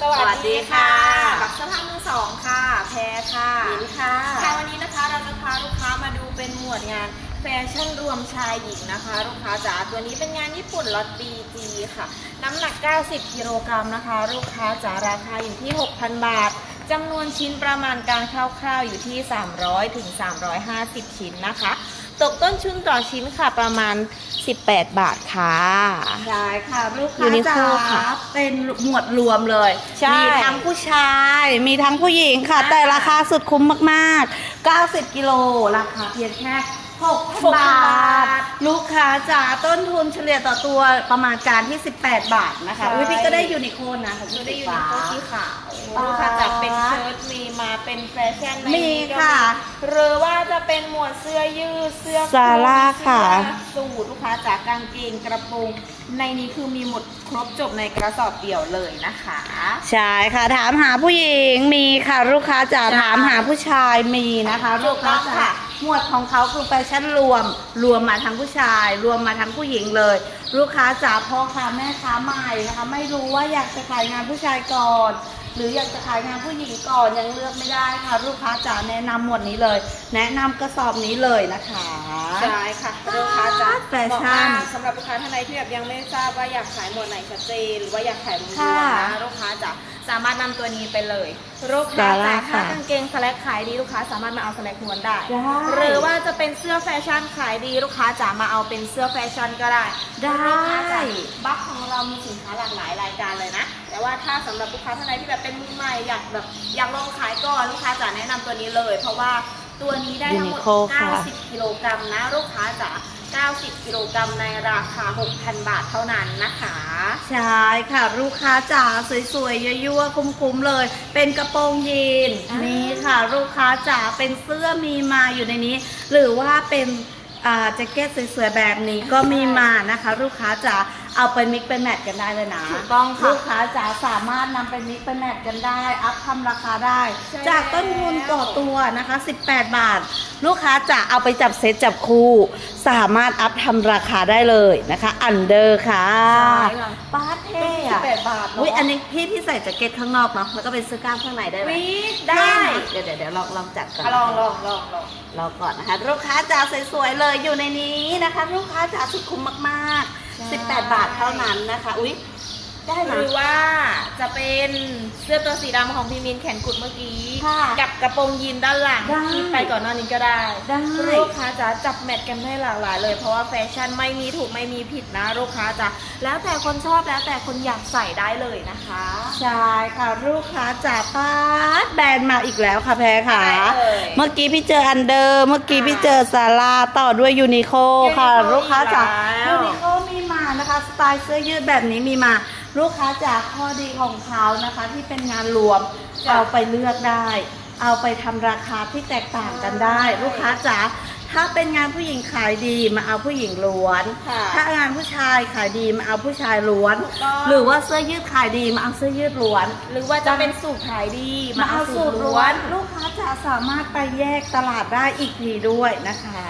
สวัสดีค่ะกับเสื้อผ้ามือสองค่ะ แพรค่ะหมินค่ะค่ะวันนี้นะคะเราจะพาลูกค้ามาดูเป็นหมวดงานแฟชั่นรวมชายหญิงนะคะ ลูกค้าจ๋าตัวนี้เป็นงานญี่ปุ่นล็อต BG ค่ะ น้ำหนัก 90 กิโลกรัมนะคะ ลูกค้าจ๋าราคาอยู่ที่ 6,000 บาทจำนวนชิ้นประมาณการคร่าวๆอยู่ที่ 300ถึง350 ชิ้นนะคะ ตกต้นชุนต่อชิ้นค่ะประมาณ 18 บาทค่ะใช่ค่ะลูกยูค้านิโคจ๋าค่ะเป็นหมวดรวมเลย ใช่ มีทั้งผู้ชาย มีทั้งผู้หญิงค่ะอ่าแต่ราคาสุดคุ้มมากๆ 90 กิโลราคาเพียงแค่ 6,000 6,000บาบาท ท ลูกค้าจ๋าต้นทุนเฉลี่ยต่อตัวประมาณการที่ 18 บาทนะคะ ใช่ อุ้ยพี่ก็ได้ยูนิโคนะค่ะดูได้อยู่ในฟ้า โต๊ะสีขาวอ่าลูกค้าจะเป็นเชิ้ตมีมาเป็นแฟชั่นในมีนี้ก็ค่ะหรือว่าจะเป็นหมวดเสื้อยืดเสื้อซาร่าค่ะ เสื้อสูทลูกค้าจากกางเกงกระโปรงในนี้คือมีหมดครบจบในกระสอบเดี่ยวเลยนะคะ ใช่ค่ะ ถามหาผู้หญิงมีค่ะ ลูกค้าจ๋าใช่ถามหาผู้ชายมีนะคะถูลูกกต้ค้าองจ๋า ค่ะ หมวดของเขาคือแฟชั่นรวม รวมมาทั้งผู้ชาย รวมมาทั้งผู้หญิงเลย ลูกค้าจ๋าพ่อค้าแม่ค้าใหม่นะคะ ไม่รู้ว่าอยากจะขายงานผู้ชายก่อน หรืออยากจะขายงานผู้หญิงก่อนยังเลือกไม่ได้ค่ะ ลูกค้าจ๋าแนะนำหมวดนี้เลย แนะนำกระสอบนี้เลยนะคะ ใช่ค่ะ ลูกค้าจะแฟชั่นบอกว่าสำหรับลูกค้าท่านใดที่แบบยังไม่ทราบว่าอยากขายหมวดไหนชัดเจนหรือว่าอยากขายรวมๆค่ะนะลูกค้าจะสามารถนำตัวนี้ไปเลย ลูกค้าซาร่าจะถ้าค่ะกางเกงสแลกขายดีลูกค้าสามารถมาเอาสแลกม้วนได้ ได้หรือว่าจะเป็นเสื้อแฟชั่นขายดีลูกค้าจะมาเอาเป็นเสื้อแฟชั่นก็ได้ได้ ลูกค้าจะบัคของเรามีสินค้าหลากหลายรายการเลยนะ แต่ว่าถ้าสำหรับลูกค้าท่านใดที่แบบเป็นมือใหม่อยากแบบอยากลองขายก่อนลูกค้าจะแนะนำตัวนี้เลย เพราะว่าตัวนี้ได้ทั้งหมด Uniqlo ค่ะ 90กิโลกรัมนะลูกค้าจะ 90 กิโลกรัมในราคา 6,000 บาทเท่านั้นนะคะ ใช่ค่ะ ลูกค้าจ๋าสวยๆยั่วๆคุ้มๆเลย เป็นกระโปรงยีนอ่านี่ นี่ค่ะลูกค้าจ๋าเป็นเสื้อมีมาอยู่ในนี้ หรือว่าเป็นอ่าแจ็คเก็ตสวยๆแบบนี้ก็มีมานะคะ ลูกค้าจ๋า เอาไปมิกไปแมทกันได้เลยนะถูกต้องค่ะลูกค้าจ๋าสามารถนำไปมิกไปแมทกันได้ อัพทำราคาได้ ใช่จากต้นทุนแล้วต่อตัวนะคะ 18 บาท ลูกค้าจ๋าเอาไปจับเซตจับคู่ สามารถอัพทำราคาได้เลยนะคะอันเดอร์ค่ะใช่ค่ะ ป้าเท่สิบอะแปดบาทเะอุ้ยอันนี้พี่พี่ใส่แจ็คเก็ตข้างนอกเนาะแล้วก็เป็นเสื้อกล้ามข้างในได้ไหมวิได้ เดี๋ยวเดี๋ยวเดี๋ยวลองลองจัดก่อนอะลองลองลองลอง รอก่อนนะคะ ลูกค้าจ๋าสวยๆเลยอยู่ในนี้นะคะ ลูกค้าจ๋าสุดคุ้มมากใช่ๆ 18 บาทเท่านั้นนะคะ อุ้ยได้หนะรือว่าจะเป็นเสื้อตัวสีดำของพี่มินแขนกุดเมื่อกี้ ค่ะกับกระโปรงยีนด้านหลังได้ที่ไปก่อนหน้านี้ก็ได้ได้ ลูกค้าจะจับแมทกันได้หลากหลายเลย เพราะว่าแฟชั่นไม่มีถูกไม่มีผิดนะ ลูกค้าจะแล้วแต่คนชอบแล้วแต่คนอยากใส่ได้เลยนะคะใช่ค่ะลูกค้าจ๋าป้าดแบรนด์มาอีกแล้วค่ะแพรค่ะอะไรเอ่ยเมื่อกี้พี่เจออันเดอร์ เมื่อกี้พี่เจอซาร่าต่อด้วยยูนิโคค่ะ Uniqlo ลูกค้าจ๋าอีกแล้ยูวนิโคมีมา นะคะสไตล์เสื้อยืดแบบนี้มีมา ลูกค้าจ๋าข้อดีของเขานะคะ ที่เป็นงานรวมจ้ะ เอาไปเลือกได้ เอาไปทำราคาที่แตกต่างกันได้ใช่ลูกค้าจ๋าถ้าเป็นงานผู้หญิงขายดีมาเอาผู้หญิงล้วน ค่ะ ถ้างานผู้ชายขายดีมาเอาผู้ชายล้วน ถูกต้อง หรือว่าเสื้อยืดขายดีมาเอาเสื้อยืดล้วน หรือว่าจะเป็นสูตรขายดีมาเอาสูตรล้วน น ลูกค้าจะสามารถไปแยกตลาดได้อีกทีด้วยนะคะ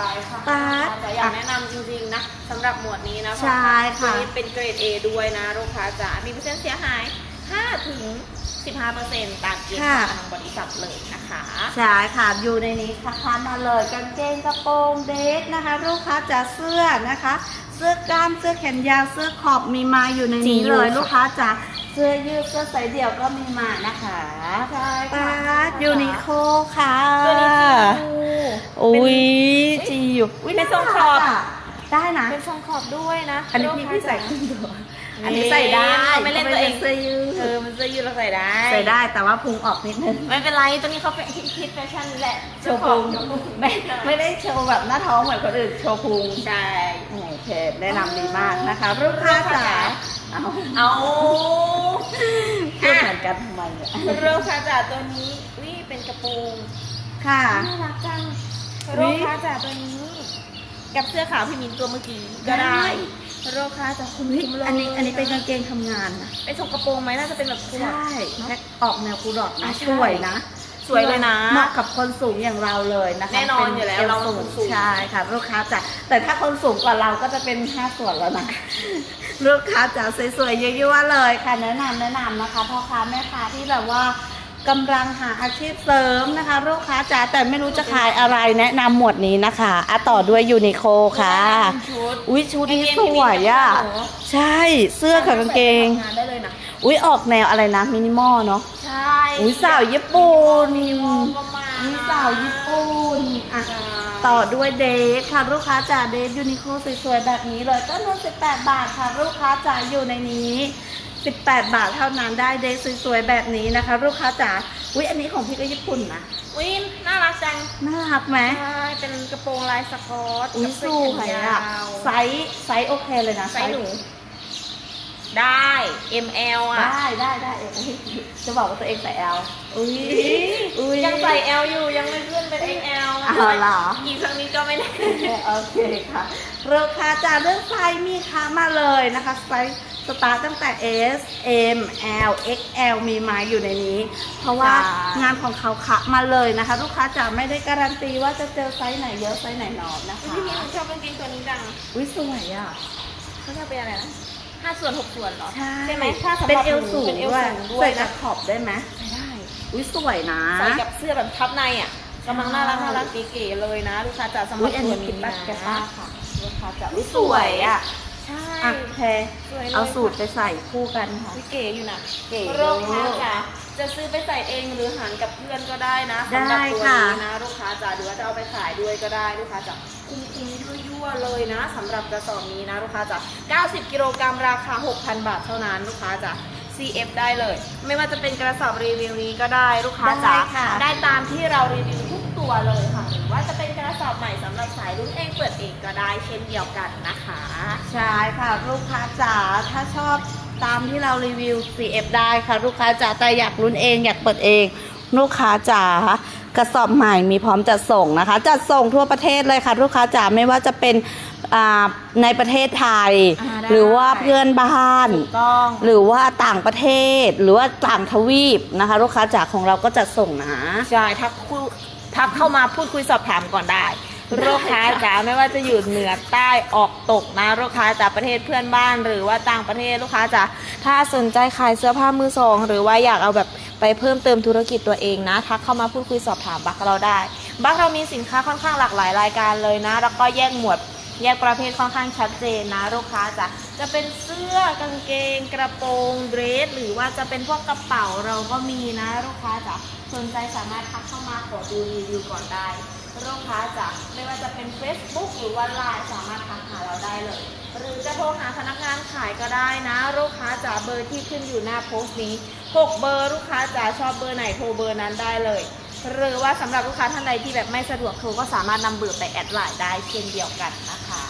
ใช่ค่ะป๊าดแต่อยากแนะนำจริงๆนะสำหรับหมวดนี้นะใช่ค่ะ ตัวนี้เป็นเกรด A ด้วยนะลูกค้าจ๋า มีเปอร์เซ็นต์เสียหาย5ถึง15%ตามเกณฑ์ของทางบริษัทเลยนะคะ ใช่ค่ะอยู่ในนี้ค่ะคันมาเลยกางเกงกระโปรงเดทนะคะ ลูกค้าจะเสื้อนะคะ เสื้อกล้ามเสื้อแขนยาวเสื้อขอบมีมาอยู่ในจรินี้งเลยค่ะลูกค้าจะ เสื้อยืดเสื้อใส่เดี่ยวก็มีมานะคะใช่ป๊าดยูนิโคค่ะตัวนี้จียูอุ้ยจีอยู่อุ๊ยเป็นทรงขอบ น่ารักะได้นะ เป็นทรงขอบด้วยนะอันนี้พี่ลูกค้าพี่ใส่จ๋าขึ้นตัวนี่อันนี้ใส่ได้เราไม่เล่นตัวเองพราะป็เสื้อยืดเออมันเสื้อยืดเราใส่ได้ใส่ได้แต่ว่าพุงออกนิดนึง ไม่เป็นไรตัวนี้เขาเป็นฮิตแฟชั่นแหละโชว์พุงไม่ไม่ได้โชว์แบบหน้าท้องเหมือนคนอื่นโชว์พุงใช่ โอเคแนะนำดีมากนะคะลูกค้าจ๋า เอาเอาพูดเหมือนกันทำไมเนี่ยเริ่มค่ะจากตัวนี้วิเป็นกระโปรงค่ะ น่ารักจังอุ๊โรยคาจากตัวนี้ กับเสื้อขาวพี่มินตัวเมื่อกี้ก็ได้ได้โรคาจากคุณเฮ้ยคุ้มเลยอันนี้อันนี้เป็นกางเกงทำงานนะเป็นทรงกระโปรงไหมน่าจะเป็นแบบคูใช่แพ็คออกแนวคูดอทอะนะใช่สวยนะสวยเลยนะเหมาะกับคนสูงอย่างเราเลยนะคะแน่นอนป็อยู่แล้วเวเราสูงสูงใช่ค่ะลูกค้าจ๋าแต่ถ้าคนสูงกว่าเราก็จะเป็นห้าส่วนแล้วนะ ลูกค้าจ๋าสวยๆยั่วๆเลยค่ะแนะนำแนะนำนะคะพ่อค้าแม่ค้าที่แบบว่ากำลังหาอาชีพเสริมนะคะ ลูกค้าจ๋าแต่ไม่รู้จะขายอะไรแนะนำหมวดนี้นะคะอะต่อด้วยยูนิโคค่ะ ชุด อุ้ยชุดนี้สวยอะ ใช่เสื้อกับกางเกงทำงานได้เลยนะ อุ้ยออกแนวอะไรนะมินิมอลเนาะ ใช่อุ้ยสาวญี่ปุ่นมินิมอลก็มาอุ้ยนะสาวญี่ปุ่นอะ ใช่ ต่อด้วยเดทค่ะลูกค้าจ๋าเดทยูนิโคสวยๆแบบนี้เลยก็นวน18 บาทค่ะลูกค้าจ๋าอยู่ในนี้ 18 บาทเท่านั้นได้เดทสวยๆแบบนี้นะคะ ลูกค้าจ๋าอุ้ยอันนี้ของพี่ก็ญี่ปุ่นนะอุ้ยน่ารักจังน่ารักไหมใช่เป็นกระโปรงลายสกอตอุ้ยกับสเสื้อวแขยนอะยาวไซส์ไซส์โอเคเลยนะไซส์หนู ได้ ML อะ ได้ได้ได้เอ้ยจะบอกว่าตัวเองใส่ L อุ้ยอุ้ยยังใส่ L อยู่ยังไม่ขึ้นเป็น XL อ้าวเหรอ อีกครั้งนี้ก็ไม่แน่โอเคค่ะราคาจากเรื่องไซส์มีค้ามาเลยนะคะไซส์สตาร์ตตั้งแต่ S M L X L มีมาอยู่ในนี้ เพราะว่าใช่งานของเขาขะมาเลยนะคะ ลูกค้าจะไม่ได้การันตีว่าจะเจอไซส์ไหนเยอะไซส์ไหนน้อยนะคะพี่พี่หนูชอบกางเกงตัวนี้จังอุ้ยสวยอะเขาจะเป็นอะไรนะ ห้าส่วนหกส่วนเหรอ ใช่ไหมถ้าสำหเป็นรับเอวหนูสูงเป็นเอวด้วยสูงด้วใส่ยกันะบขอบได้ไหมใส่ได้อุ้ยสวยนะ ใส่กับเสื้อแบบทับในอะกำลังน่ารักน่ารักเก๋ๆเลยนะลูกค้าจ๋าสำหอุ้รัยบอันตัวนี้นี้คิดปันะดแกป้าค่ะ ลูกค้าจะอุ้ยสสววยยอะใช่อะแพรสวยเลยเอาสูตรไปใส่คู่กันค่ะ อุ๊ยเก๋อยู่นะเก๋โรคค้าจ๋าจะซื้อไปใส่เองหรือหันกับเพื่อนก็ได้นะสำหรับได้ตัวค่ะ นี้นะลูกค้า จ๋าหรือว่าจะเอาไปขายด้วยก็ได้ลูกค้าจ๋าคุ้มๆยั่วๆเลยนะสำหรับกระสอบนี้นะลูกค้าจ๋า90 กิโลกรัมราคา 6,000 บาทเท่านั้นลูกค้าจ๋า CF ได้เลย ไม่ว่าจะเป็นกระสอบรีวิวนี้ก็ได้ลูกค้าจ๋าได้ค่ะได้ตามที่เรารีวิวทุกตัวเลยค่ะหรือว่าจะเป็นกระสอบใหม่สำหรับสายรุ่นเองเปิดเองก็ได้เช่นเดียวกันนะคะ ใช่ค่ะลูกค้าจ๋าถ้าชอบตามที่เรารีวิว CF ได้ค่ะ ลูกค้าจ๋าแต่อยากลุ้นเองอยากเปิดเอง ลูกค้าจ๋ากระสอบใหม่มีพร้อมจัดส่งนะคะ จัดส่งทั่วประเทศเลยค่ะ ลูกค้าจ๋าไม่ว่าจะเป็นอ่าในประเทศไทยอ่าได้หรือว่าเพื่อนบ้านถูกต้องหรือว่าต่างประเทศ หรือว่าต่างทวีปนะคะ ลูกค้าจ๋าของเราก็จัดส่งนะใช่ทักคุทักเข้ามาพูดคุยสอบถามก่อนได้ลูกค้าจ๋าไม่ว่าจะอยู่เหนือใต้ออกตกนะลูกค้าจากประเทศเพื่อนบ้าน หรือว่าต่างประเทศลูกค้าจ๋าถ้าสนใจขายเสื้อผ้ามือสอง หรือว่าอยากเอาแบบ ไปเพิ่มเติมธุรกิจตัวเองนะ ทักเข้ามาพูดคุยสอบถามบักเราได้ บักเรามีสินค้าค่อนข้างหลากหลายรายการเลยนะ แล้วก็แยกหมวดแยกประเภทค่อนข้างชัดเจนนะลูกค้าจ้ะจะเป็นเสื้อกางเกง กระโปรงเดรสหรือว่าจะเป็นพวกกระเป๋าเราก็มีนะลูกค้าจ้ะสนใจสามารถทักเข้ามาขอดูรีวิวก่อนได้ ลูกค้าจ๋าไม่ว่าจะเป็น Facebook หรือว่าไลน์สามารถทักหาเราได้เลย หรือจะโทรหาพนักงานขายก็ได้นะ ลูกค้าจ๋าเบอร์ที่ขึ้นอยู่หน้าโพสต์นี้หกเบอร์ลูกค้าจ๋าชอบเบอร์ไหนโทรเบอร์นั้นได้เลย หรือว่าสำหรับลูกค้าท่านใดที่แบบไม่สะดวกโทรก็สามารถนำเบอร์ไปแอดไลน์ได้เช่นเดียวกันนะคะ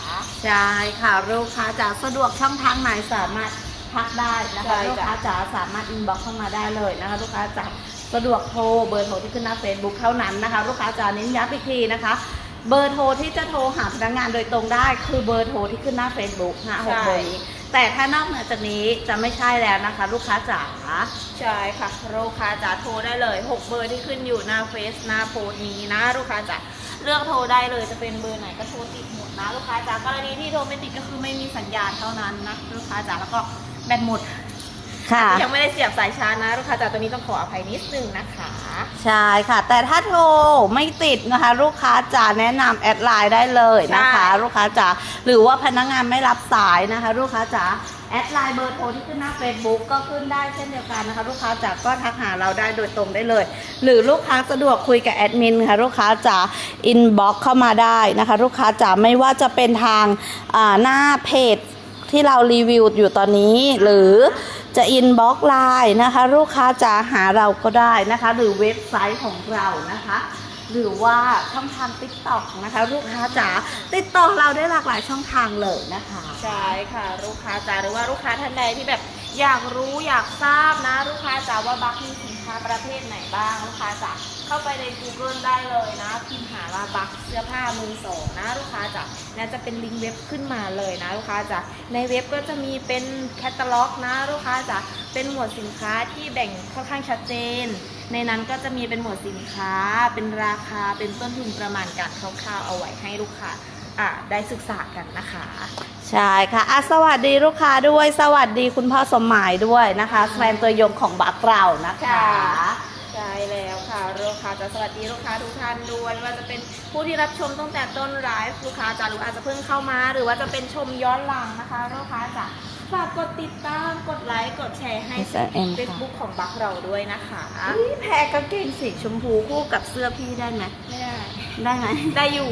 ใช่ค่ะลูกค้าจ๋าสะดวกช่องทางไหนสามารถทักได้นะคะจ้ะลูกค้าจ๋าสามารถอินบ็อกเข้ามาได้เลยนะคะ ลูกค้าจ๋า สะดวกโทรเบอร์โทรที่ขึ้นหน้า Facebook เท่านั้นนะคะ ลูกค้าจ๋าเน้นย้ำอีกทีนะคะ เบอร์โทรที่จะโทรหาพนักงานโดยตรงได้ คือเบอร์โทรที่ขึ้นหน้า Facebook นะหกเบอร์นี้แต่ถ้านอกเหนือจากนี้จะไม่ใช่แล้วนะคะ ลูกค้าจ๋าใช่ค่ะ ลูกค้าจ๋าโทรได้เลย 6 เบอร์ที่ขึ้นอยู่หน้าเฟซหน้าโพสต์นี้นะ ลูกค้าจ๋าเลือกโทรได้เลยจะเป็นเบอร์ไหนก็โทรติดหมดนะ ลูกค้าจ๋ากรณีที่โทรไม่ติดก็คือไม่มีสัญญาณเท่านั้นนะลูกค้าจ๋าแล้วก็แบตหมด ค่ะยังไม่ได้เสียบสายชาร์จนะลูกค้าจ๋าตัวนี้ต้องขออภัยนิดนึงนะคะ ใช่ค่ะ แต่ถ้าโทรไม่ติดนะคะ ลูกค้าจ๋าแนะนำแอดไลน์ได้เลยนะคะ ใช่ ลูกค้าจ๋าหรือว่าพนักงานไม่รับสายนะคะ ลูกค้าจ๋าแอดไลน์เบอร์โทรที่ขึ้นหน้า Facebook ก็ขึ้นได้เช่นเดียวกันนะคะ ลูกค้าจ๋าก็ทักหาเราได้โดยตรงได้เลย หรือลูกค้าสะดวกคุยกับแอดมินค่ะลูกค้าจ๋าอินบ็อกเข้ามาได้นะคะ ลูกค้าจ๋าไม่ว่าจะเป็นทางอ่าหน้าเพจที่เรารีวิวอยู่ตอนนี้ หรือ จะอินบ็อกไลน์นะคะ ลูกค้าจะหาเราก็ได้นะคะ หรือเว็บไซต์ของเรานะคะ หรือว่าช่องทางติ๊กต็อกนะคะ ลูกค้าจ๋าติดต่อเราได้หลากหลายช่องทางเลยนะคะ ใช่ค่ะ ลูกค้าจ๋าหรือว่าลูกค้าท่านใดที่แบบ อยากรู้อยากทราบนะ ลูกค้าจ๋าว่าบัคมีสินค้าประเภทไหนบ้างลูกค้าจ๋าเข้าไปใน Google ได้เลยนะพิมพ์หาว่าบัคเสื้อผ้ามือสองนะลูกค้าจ๋าเนี่ยจะเป็นลิงก์เว็บขึ้นมาเลยนะลูกค้าจ๋าในเว็บก็จะมีเป็นแคตตาล็อกนะลูกค้าจ๋าเป็นหมวดสินค้าที่แบ่งค่อนข้างชัดเจน ในนั้นก็จะมีเป็นหมวดสินค้า เป็นราคาเป็นต้นทุนประมาณการคร่าวๆเอาไว้ให้ลูกค้า ได้ศึกษากันนะคะ ใช่ค่ะอะสวัสดีลูกค้าด้วย สวัสดีคุณพ่อสมหมายด้วยนะคะแฟนตัวยงของบักเรานะคะ ใช่แล้วค่ะลูกค้าจะสวัสดีลูกค้าทุกท่านด้วยไม่ว่าจะเป็นผู้ที่รับชมตั้งแต่ต้นไลฟ์ลูกค้าจะหรืออาจจะเพิ่งเข้ามา หรือว่าจะเป็นชมย้อนหลังนะคะลูกค้าจะฝากกดติดตาม กดไลค์ กดแชร์ให้ SRM เฟซบุ๊กของบักเราด้วยนะคะอุ๊ยแพรกางเกงสีชมพูคู่กับเสื้อพี่ได้ไหมไม่ได้ ได้ไหมได้อยู่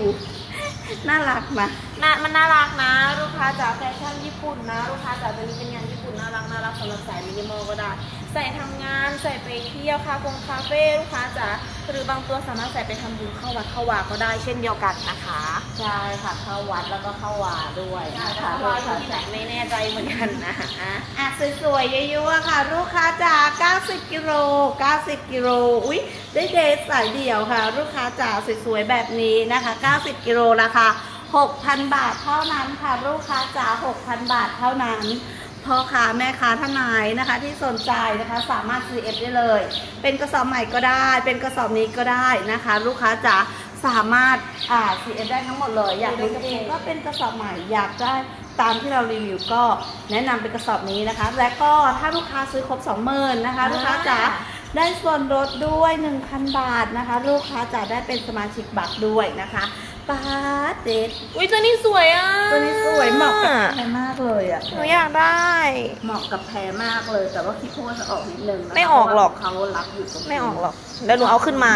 น่ารักมะน่ามันน่ารักนะ ลูกค้าจากแฟชั่นญี่ปุ่นนะ ลูกค้าจากตัวนี้เป็นงานญี่ปุ่นน่ารักน่ารักสำหรับสายมินิมอลก็ได้ ใส่ทำงานใส่ไปเที่ยวคาเฟ่คาเฟ่ลูกค้าจ๋าหรือบางตัวสามารถใส่ไปทำบุญเข้าวัดเข้าวาก็ได้เช่นเดียวกันนะคะใช่ค่ะเข้าวัดแล้วก็เข้าวาด้วยนะเข้าคะวัดอยู่ที่ไหนไม่แน่ใจเหมือนกันนะอะสวยๆเยอะๆค่ะ ลูกค้าจ๋า90กิโล90กิโลอุ๊ยได้เดทสายเดี่ยวค่ะ ลูกค้าจ๋าสวยๆแบบนี้นะคะ 90กิโลราคา6,000 บาทเท่านั้นค่ะ ลูกค้าจ๋า6,000 บาทเท่านั้น พ่อค้าแม่ค้าท่านไหนนะคะ ที่สนใจนะคะสามารถ CF ได้เลย เป็นกระสอบใหม่ก็ได้ เป็นกระสอบนี้ก็ได้นะคะ ลูกค้าจ๋าสามารถอ่า CF ได้ทั้งหมดเลย อยากได้เองก็เป็นกระสอบใหม่อยากได้ตามที่เรารีวิวก็แนะนำเป็นกระสอบนี้นะคะ และก็ถ้าลูกค้าซื้อครบ 20,000นะคะ ลูกค้าจ๋าได้ส่วนลดด้วย 1,000 บาทนะคะ ลูกค้าจ๋าได้เป็นสมาชิกบัตรด้วยนะคะ ป้าดเด็ดอุ้ยตัวนี้สวยอะตัวนี้สวยเหมาะกับแพรมากเลยอะหนูอยากได้ เหมาะกับแพรมากเลย แต่ว่าขี้โพสจะออกนิดนึงนะคะไม่ออกหรอกเพาะว่าเขารับอยู่ตรงนี้ไม่ออกหรอกเดี๋ยวหนูเอาขึ้นมา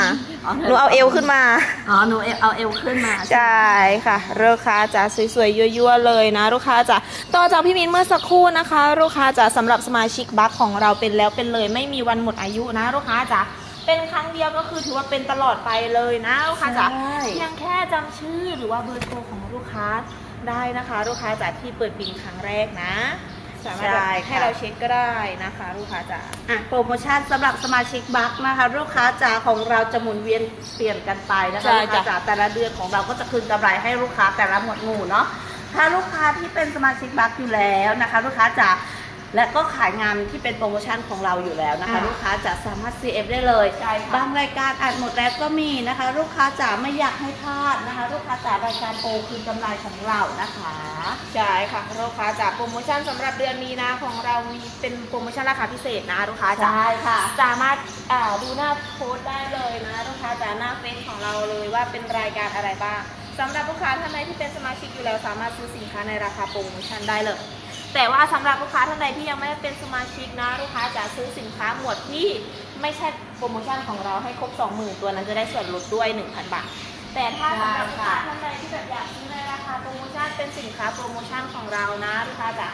หนูเอาเอวขึ้นมา อ๋อ หนูเอาเอาเอวขึ้นมา ใช่ค่ะ ลูกค้าจะสวยๆยั่วๆเลยนะ ลูกค้าจะต่อจากพี่มินเมื่อสักครู่นะคะ ลูกค้าจะสำหรับสมาชิกบัคของเราเป็นแล้วเป็นเลย ไม่มีวันหมดอายุนะ ลูกค้าจะ เป็นครั้งเดียวก็คือถือว่าเป็นตลอดไปเลยนะลูกค้าจะใช่ เพียงแค่จำชื่อหรือว่าเบอร์โทรของลูกค้าได้นะคะ ลูกค้าจะที่เปิดบินครั้งแรกนะ สามารถแบบให้เราเช็คก็ได้นะคะ ลูกค้าจะอะโปรโมชั่นสำหรับสมาชิกบัคนะคะ ลูกค้าจ๋าของเราจะหมุนเวียนเปลี่ยนกันไปนะคะใช่ลูกค้าจ้ะ จ๋าแต่ละเดือนของเราก็จะคืนกำไรให้ลูกค้าแต่ละหมวดหมู่เนาะถ้าลูกค้าที่เป็นสมาชิกบัคอยู่แล้วนะคะ ลูกค้าจ๋า และก็ขายงานที่เป็นโปรโมชั่นของเราอยู่แล้วนะคะ อ่าลูกค้าจะสามารถ CF ได้เลย ใช่ค่ะบางรายการอัดหมดแล้วก็มีนะคะ ลูกค้าจ๋าไม่อยากให้พลาดนะคะ ลูกค้าจ๋ารายการโปรคืนกำไรของเรานะคะ ใช่ค่ะลูกค้าจากโปรโมชั่นสำหรับเดือนมีนาของเรามีเป็นโปรโมชั่นราคาพิเศษนะลูกค้าจ๋า ใช่ค่ะ สามารถอ่าดูหน้าโพสต์ได้เลยนะลูกค้าจ๋าหน้าเฟซของเราเลยว่าเป็นรายการอะไรบ้างสำหรับลูกค้าท่านใดที่เป็นสมาชิกอยู่แล้วสามารถซื้อสินค้าในราคาโปรโมชั่นได้เลย แต่ว่าสำหรับลูกค้าท่านใดที่ยังไม่ได้เป็นสมาชิกนะลูกค้าจะซื้อสินค้าหมวดที่ไม่ใช่โปรโมชั่นของเราให้ครบ 20,000 ตัวนั้นจะได้ส่วนลดด้วย 1,000 บาท แต่ถ้าสำหรับลูกค้าท่านใดที่แบบอยากซื้อในราคาโปรโมชั่นเป็นสินค้าโปรโมชั่นของเรานะลูกค้าจะ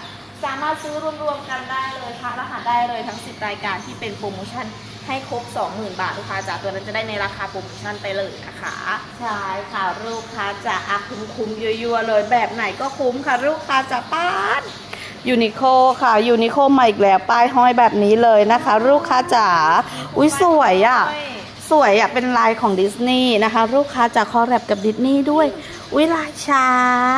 สามารถซื้อรวมๆกันได้เลยค่ะรหัสได้เลยทั้ง 10 รายการที่เป็นโปรโมชั่นให้ครบ 20,000 บาทลูกค้าจ๋าตัวนั้นจะได้ในราคาโปรโมชั่นไปเลยนะคะใช่ค่ะลูกค้าจะคุ้มคุ้มยั่วๆเลยแบบไหนก็คุ้มค่ะลูกค้าจะป้าน ยูนิโคค่ะยูนิโคมาอีกแล้วป้ายห้อยแบบนี้เลยนะคะ ลูกค้าจ๋าอุ้ยสวยอะ สวยอะเป็นลายของดิสนีย์นะคะ ลูกค้าจะคอแรบกับดิสนีย์ด้วย อุ้ยลายช้า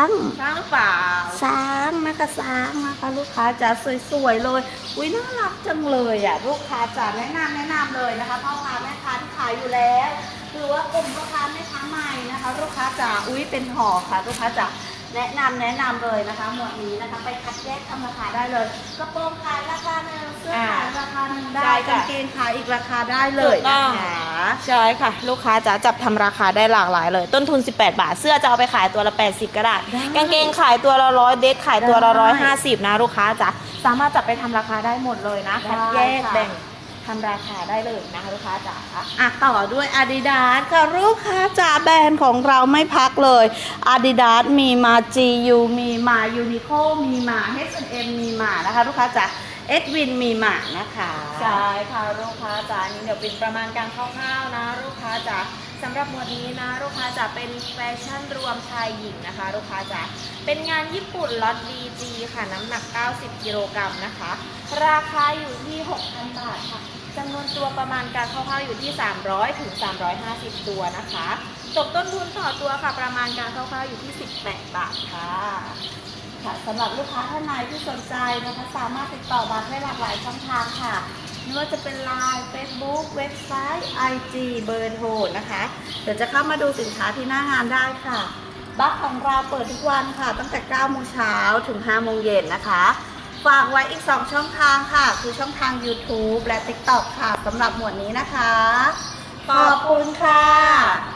งช้างหรือเปล่าช้างนะคะช้างนะคะ ลูกค้าจะสวยๆเลย อุ้ยน่ารักจังเลยอะ ลูกค้าจะแนะนำแนะนำเลยนะคะพ่อค้าแม่ค้าที่ขายอยู่แล้ว หรือว่ากลุ่มพ่อค้าแม่ค้าใหม่นะคะ ลูกค้าจะอุ้ยเป็นห่อค่ะ ลูกค้าจะ แนะนำแนะนำเลยนะคะหมวดนี้นะคะไปคัดแยกทำราคาได้เลย กระโปรงขายราคาหนึ่งเสื้อขายราคาหนึ่งได้ใช่ค่ะกางเกงขายอีกราคาได้เลยถูกต้นะอง คะใช่ค่ะ ลูกค้าจะจับทำราคาได้หลากหลายเลย ต้นทุน 18 บาท เสื้อจะเอาไปขายตัวละ 80 ก็ได้ กางเกงขายตัวละร้อยเดทขายตัวละร้อยห้าสิบนะ ลูกค้าจะสามารถจับไปทำราคาได้หมดเลยนะคัดแยกแบ่ง ทำราคาได้เลยนะคะลูกค้าจ๋าอะต่อด้วย Adidas ค่ะลูกค้าจ๋าแบรนด์ของเราไม่พักเลย Adidas มีมา GU มีมา Uniqlo มีมา H&M มีมานะคะลูกค้าจ๋า Edwin มีมานะคะ ใช่ค่ะลูกค้าจ๋านี่เดี๋ยวเป็นประมาณการคร่าวๆนะ ลูกค้าจ๋าสำหรับหมวดนี้นะ ลูกค้าจ๋าเป็นแฟชั่นรวมชายหญิงนะคะ ลูกค้าจ๋าเป็นงานญี่ปุ่นล็อต BG ค่ะน้ำหนัก 90 กิโลกรัมนะคะ ราคาอยู่ที่ 6,000 บาทค่ะจำนวนตัวประมาณการคร่าวๆอยู่ที่ 300 ถึง 350 ตัวนะคะ ตกต้นทุนต่อตัวค่ะ ประมาณการคร่าวๆอยู่ที่ 18 บาทค่ะค่ะสำหรับลูกค้าท่านไหนที่สนใจนะคะสามารถติดต่อบัตรได้หลากหลายช่องทางค่ะไม่ว่าจะเป็น Line Facebook เว็บไซต์ IG เบอร์โทรนะคะ เดี๋ยวจะเข้ามาดูสินค้าที่หน้างานได้ค่ะบัคของเราเปิดทุกวันค่ะ ตั้งแต่9โมงเช้าถึง5โมงเย็นนะคะ ฝากไว้อีก 2 ช่องทางค่ะ คือช่องทาง YouTube และ TikTok ค่ะสำหรับหมวดนี้นะคะ ขอบคุณค่ะ